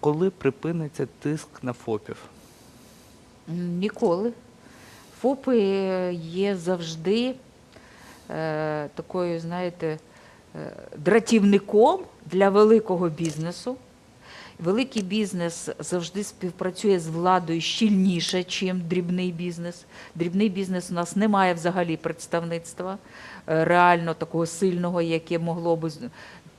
Коли припиниться тиск на ФОПів? Ніколи. ФОПи є завжди е, такою, знаєте, е, дратівником для великого бізнесу. Великий бізнес завжди співпрацює з владою щільніше, ніж дрібний бізнес. Дрібний бізнес у нас не має взагалі представництва е, реально такого сильного, яке могло би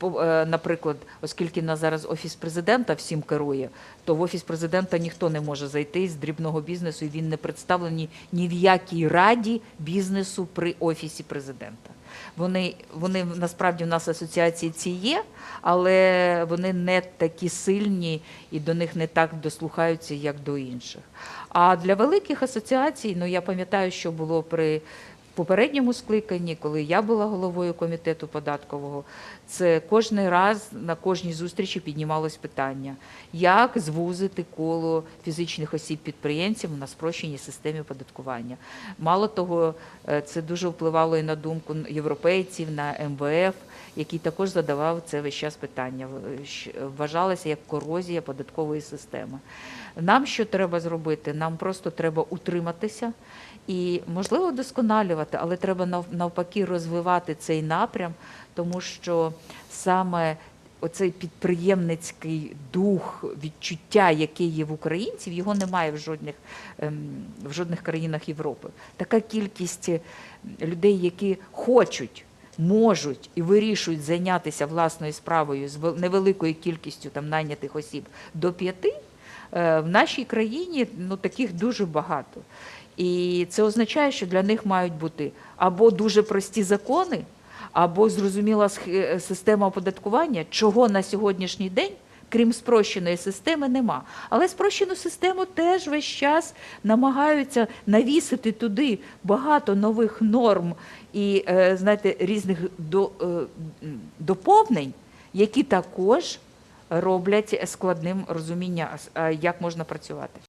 е, Наприклад, оскільки в нас зараз офіс президента всім керує, то в офіс президента ніхто не може зайти з дрібного бізнесу, і він не представлений ні в якій раді бізнесу при офісі президента. Вони, вони насправді в нас асоціації ці є, але вони не такі сильні і до них не так дослухаються, як до інших. А для великих асоціацій, ну я пам'ятаю, що було при попередньому скликанні, коли я була головою комітету податкового, це кожен раз на кожній зустрічі піднімалось питання, як звузити коло фізичних осіб-підприємців на спрощеній системі оподаткування. Мало того, е, це дуже впливало і на думку європейців, на МВФ, який також задавав це весь час питання. Вважалося як корозія податкової системи. Нам що треба зробити? Нам просто треба утриматися і, можливо, вдосконалювати, але треба навпаки розвивати цей напрям, тому що саме оцей підприємницький дух, відчуття, яке є в українців, його немає в жодних, ем, в жодних країнах Європи. Така кількість е, людей, які хочуть. Можуть і вирішують зайнятися власною справою з невеликою кількістю там найнятих осіб до п'яти, е, в нашій країні ну таких дуже багато. І це означає, що для них мають бути або дуже прості закони, або зрозуміла е, система оподаткування, чого на сьогоднішній день, крім спрощеної системи, нема. Але спрощену систему теж весь час намагаються навісити туди багато нових норм і е, знаєте, різних е, доповнень, які також роблять складним розуміння, як можна працювати.